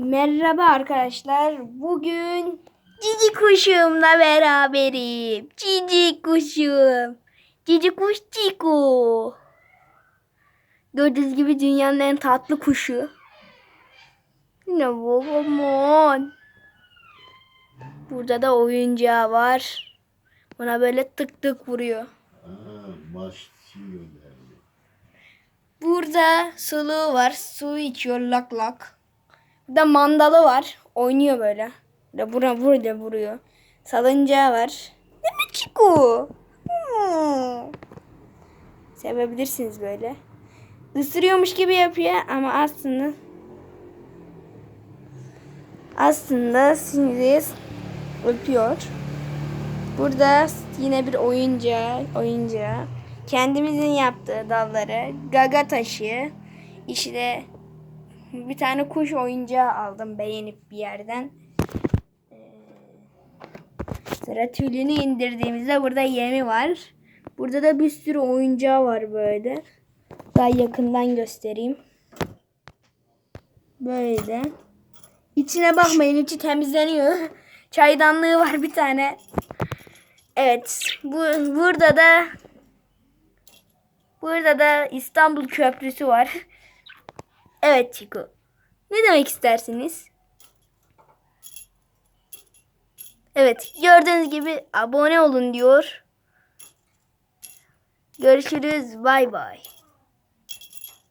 Merhaba arkadaşlar. Bugün cici kuşumla beraberim. Cici kuşum. Cici kuş Ciku. Gördüğünüz gibi dünyanın en tatlı kuşu. Ne babamon. Burada da oyuncağı var. Buna böyle tık tık vuruyor. Burada suluğu var. Su içiyor lak lak. Burada mandalı var. Oynuyor böyle. Burada bura burada vuruyor. Salıncağı var. Değil mi Çiku? Hmm. Sevebilirsiniz böyle. Isırıyormuş gibi yapıyor ama aslında aslında sizi öpüyor. Burada yine bir oyuncağı, oyuncağı. Kendimizin yaptığı dalları, gaga taşı, işte bir tane kuş oyuncağı aldım beğenip bir yerden. Ee, Sıra tülünü indirdiğimizde burada yemi var. Burada da bir sürü oyuncağı var böyle. Daha yakından göstereyim. Böyle. İçine bakmayın içi temizleniyor. Çaydanlığı var bir tane. Evet. Bu, burada da Burada da İstanbul Köprüsü var. Evet Çiko. Ne demek istersiniz? Evet gördüğünüz gibi abone olun diyor. Görüşürüz. Bay bay.